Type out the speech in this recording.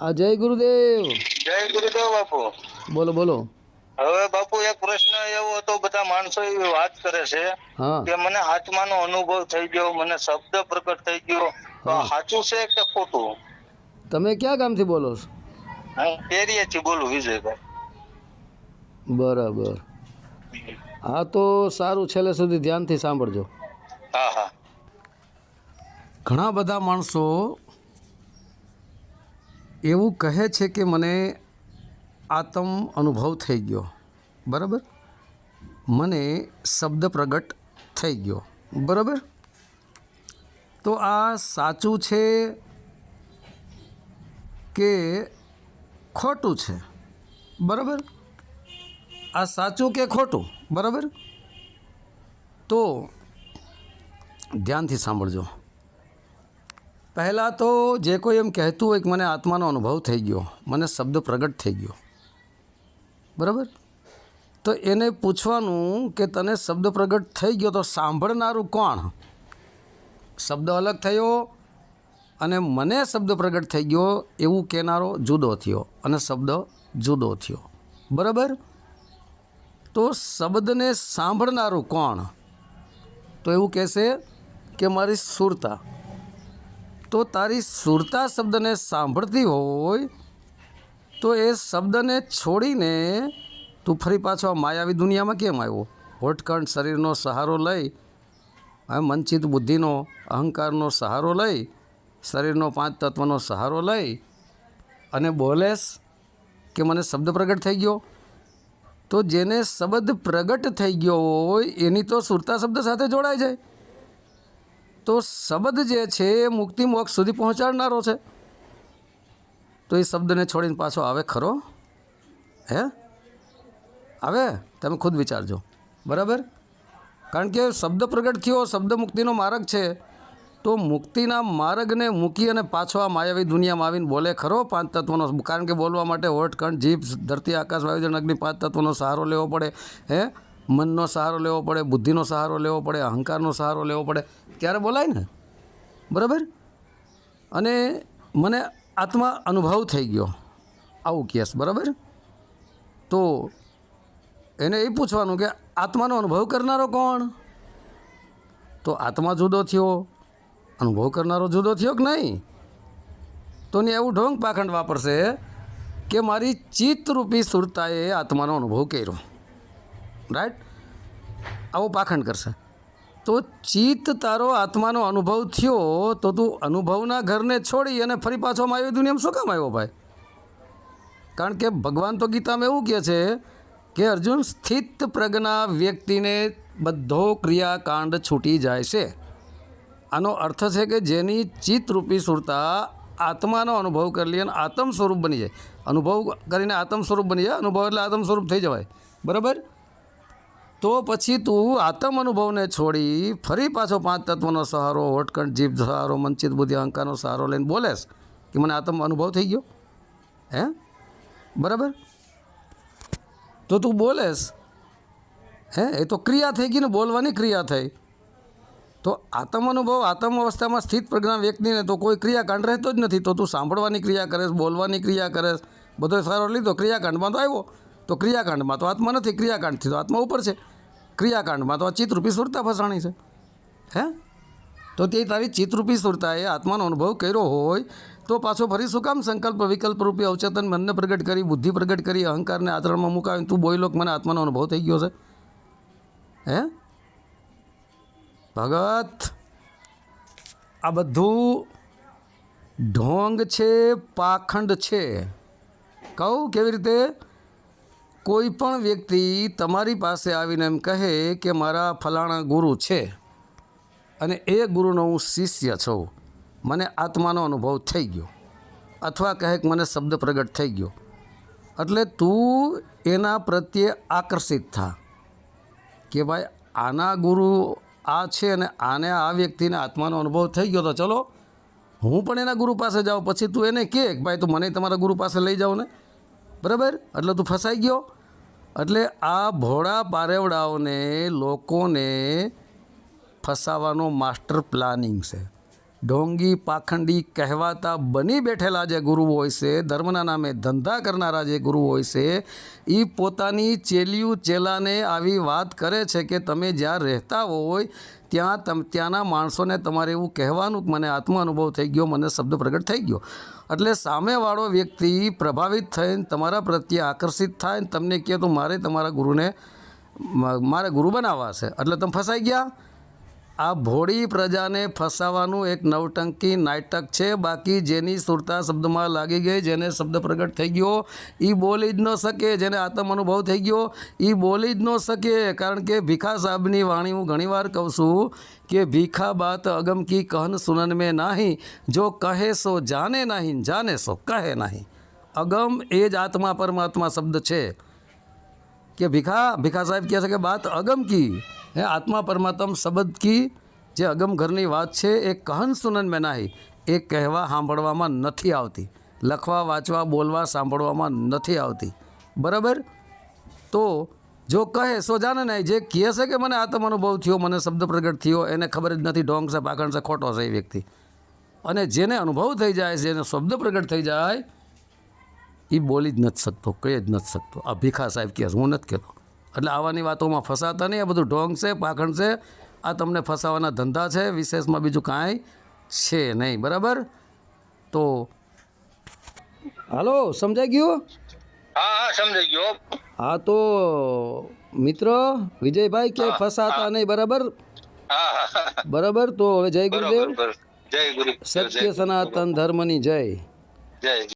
આ જય ગુરુદેવ. જય ગુરુદેવ બાપુ. બોલો બોલો. હવે બાપુ એક પ્રશ્ન એવો હતો બધા માણસો એવી વાત કરે છે કે મને આત્માનો અનુભવ થઈ ગયો મને શબ્દ પ્રગટ થઈ ગયો. તો સાચું છે કે ખોટું? તમે ક્યાં ગામથી બોલો છો? હું પેરિયાથી બોલું વિજયભાઈ. બરાબર. હા તો સારું છેલ્લે સુધી ધ્યાનથી સાંભળજો. હા હા. ઘણા બધા માણસો એવું કહે છે કે મને આતમ અનુભવ થઈ ગયો. બરાબર? મને શબ્દ પ્રગટ થઈ ગયો. બરાબર? તો આ સાચું છે કે ખોટું છે? બરાબર? આ સાચું કે ખોટું? બરાબર? તો ધ્યાનથી સાંભળજો. પહેલાં તો જે કોઈ એમ કહેતું હોય કે મને આત્માનો અનુભવ થઈ ગયો, મને શબ્દ પ્રગટ થઈ ગયો. બરાબર? તો એને પૂછવાનું કે તને શબ્દ પ્રગટ થઈ ગયો તો સાંભળનારું કોણ? શબ્દ અલગ થયો અને મને શબ્દ પ્રગટ થઈ ગયો એવું કહેનારો જુદો થયો અને શબ્દ જુદો થયો. બરાબર? તો શબ્દને સાંભળનારું કોણ? તો એવું કહેશે કે મારી સુરતા. તો તારી સુરતા શબ્દને સાંભળતી હોય, તો એ શબ્દને છોડીને તું ફરી પાછો આ માયાવી દુનિયામાં કેમ આવ્યો? હોટકંઠ શરીરનો સહારો લઈ મનચિત બુદ્ધિનો, અહંકારનો સહારો લઈ, શરીરનો પાંચ તત્વનો સહારો લઈ અને બોલેશ કે મને શબ્દ પ્રગટ થઈ ગયો? તો જેને શબ્દ પ્રગટ થઈ ગયો હોય, એની તો સુરતા શબ્દ સાથે જોડાઈ જાય. તો શબ્દ જે છે એ મુક્તિ મોક્ષ સુધી પહોંચાડનારો છે. તો એ શબ્દને છોડીને પાછો આવે ખરો. હે? આવે? તમે ખુદ વિચારજો. બરાબર? કારણ કે શબ્દ પ્રગટ થયો, શબ્દ મુક્તિનો માર્ગ છે. તો મુક્તિના માર્ગને મૂકી અને પાછો આ માયાવી દુનિયામાં આવીને બોલે ખરો પાંચ તત્વોનો. કારણ કે બોલવા માટે હોઠ, કંઠ, જીભ, ધરતી, આકાશ વાયુજન અગ્નિ પાંચ તત્વનો સહારો લેવો પડે. હે? મનનો સહારો લેવો પડે, બુદ્ધિનો સહારો લેવો પડે, અહંકારનો સહારો લેવો પડે, ત્યારે બોલાય ને. બરાબર? અને મને આત્મા અનુભવ થઈ ગયો આવું કેસ, બરાબર? તો એને એ પૂછવાનું કે આત્માનો અનુભવ કરનારો કોણ? તો આત્મા જુદો થયો. અનુભવ કરનારો જુદો થયો કે નહીં? તો ને એવું ઢોંગ પાખંડ વાપરશે કે મારી ચિત્તરૂપી સુરતાએ આત્માનો અનુભવ કર્યો. રાઈટ આવો પાખંડ કરશે. તો ચિત્ત તારો આત્માનો અનુભવ થયો તો તું અનુભવના ઘરને છોડી અને ફરી પાછો આવ્યો દુનિયામાં શું કામ આવ્યો ભાઈ? કારણ કે ભગવાન તો ગીતામાં એવું કહે છે કે અર્જુન સ્થિત પ્રજ્ઞા વ્યક્તિને બધો ક્રિયાકાંડ છૂટી જાય છે. આનો અર્થ છે કે જેની ચિત્તરૂપી સુરતા આત્માનો અનુભવ કરી લે અને આત્મ સ્વરૂપ બની જાય. અનુભવ કરીને આત્મ સ્વરૂપ બની જાય. અનુભવ એટલે આત્મ સ્વરૂપ થઈ જવાય. બરાબર? તો પછી તું આત્મ અનુભવને છોડી ફરી પાછો પાંચ તત્વનો સહારો હોટકંઠ જીભ સહારો, મંચિત બુદ્ધિ, અહંકારનો સહારો લઈને બોલેસ કે મને આત્મ અનુભવ થઈ ગયો? હે? બરાબર? તો તું બોલેસ હે? એ તો ક્રિયા થઈ ગઈ ને બોલવાની ક્રિયા થઈ. તો આત્મ અનુભવ આત્મ અવસ્થામાં સ્થિત પ્રજ્ઞા વ્યક્તિને તો કોઈ ક્રિયાકાંડ રહેતો જ નથી. તો તું સાંભળવાની ક્રિયા કરેશ, બોલવાની ક્રિયા કરેશ. બધો સારો લીધો, ક્રિયાકાંડમાં તો આવ્યો. તો ક્રિયાકાંડમાં તો આત્મા નથી, ક્રિયાકાંડથી તો આત્મા ઉપર છે. ક્રિયાકાંડમાં તો આ ચિત્તરૂપી સુરતા ફસાણી છે. હે? તો તે તારી ચિત્તરૂપી સુરતાએ આત્માનો અનુભવ કર્યો હોય તો પાછો ફરી શું કામ સંકલ્પ વિકલ્પ રૂપી અવચેતન મનને પ્રગટ કરી, બુદ્ધિ પ્રગટ કરી, અહંકારને આચરણમાં મુકાવીને તું બોયલોક મને આત્માનો અનુભવ થઈ ગયો છે? હે? ભગત, આ બધું ઢોંગ છે, પાખંડ છે. કહું કેવી રીતે? કોઈ પણ વ્યક્તિ તમારી પાસે આવીને એમ કહે કે મારા ફલાણા ગુરુ છે અને એ ગુરુનો હું શિષ્ય છું, મને આત્માનો અનુભવ થઈ ગયો અથવા કહે કે મને શબ્દ પ્રગટ થઈ ગયો. એટલે તું એના પ્રત્યે આકર્ષિત થા કે ભાઈ આના ગુરુ આ છે અને આને આ વ્યક્તિને આત્માનો અનુભવ થઈ ગયો તો ચલો, હું પણ એના ગુરુ પાસે જાઉં, પછી તું એને કે ભાઈ તું મને તમારા ગુરુ પાસે લઈ જાઉં ને? બરાબર? એટલે તું ફસાઈ ગયો. એટલે આ ભોળા પારેવડાઓને લોકોને ફસાવાનો માસ્ટર પ્લાનિંગ છે. ઢોંગી પાખંડી કહેવાતા બની બેઠેલા જે ગુરુ હોય છે, ધર્મના નામે ધંધા કરનારા જે ગુરુ હોય છે એ પોતાની ચેલિયું ચેલાને આવી વાત કરે છે કે તમે જ્યાં રહેતા હોય, ત્યાં તમ, ત્યાંના માણસોને તમારે એવું કહેવાનું કે મને આત્મ અનુભવ થઈ ગયો, મને શબ્દ પ્રગટ થઈ ગયો. એટલે સામેવાળો વ્યક્તિ પ્રભાવિત થઈને તમારા પ્રત્યે આકર્ષિત થાય ને તમને કહે તો મારે તમારા ગુરુને મારે ગુરુ બનાવવા છે. એટલે તમે ફસાઈ ગયા? આ ભોળી પ્રજાને ફસાવાનું એક નવટંકી નાટક છે. બાકી જેની સુરતા શબ્દમાં લાગી ગઈ, જેને શબ્દ પ્રગટ થઈ ગયો એ બોલી જ ન શકે, જેને આત્મ અનુભવ થઈ ગયો એ બોલી જ ન શકે. કારણ કે ભીખા સાહેબની વાણી હું ઘણીવાર કહું છું કે ભીખા બાત અગમ કી કહન સુનન મેં નાહી. જો કહે સો જાને નહીં, જાને સો કહે નહીં. અગમ એ જ આત્મા પરમાત્મા શબ્દ છે. કે ભીખા ભીખા સાહેબ કહે છે કે બાત અગમ કી હે આત્મા પરમાત્મ શબ્દ કી જે અગમ ઘરની વાત છે, એ કહન સુનન મેં નાહી. એ કહેવા સાંભળવામાં નથી આવતી. લખવા, વાંચવા, બોલવા સાંભળવામાં નથી આવતી. બરાબર? તો જો કહે, સો જાણે નહીં. જે કહે છે કે મને આત્મ અનુભવ થયો, મને શબ્દ પ્રગટ થયો, એને ખબર જ નથી ઢોંગ છે પાખણ છે, ખોટો છે એ વ્યક્તિ. અને જેને અનુભવ થઈ જાય, જેને શબ્દ પ્રગટ થઈ જાય એ બોલી જ નથી શકતો, કહી જ નથી શકતો. આ ભીખા સાહેબ કહે હું નથી કહેતો. એટલે આવાની વાતોમાં ફસાતા નહીં. આ બધું ઢોંગ છે પાખંડ છે. આ તમને ફસાવાના ધંધા છે વિશેષમાં બીજું કાંઈ છે નહીં. બરાબર? તો હાલો સમજાઈ ગયું? હા હા સમજાઈ ગયો. હા તો મિત્ર વિજયભાઈ કે ફસાતા નહીં બરાબર? બરાબર? તો હવે જય ગુરુદેવ. જય ગુરુ સત્ય સનાતન ધર્મની જય. જય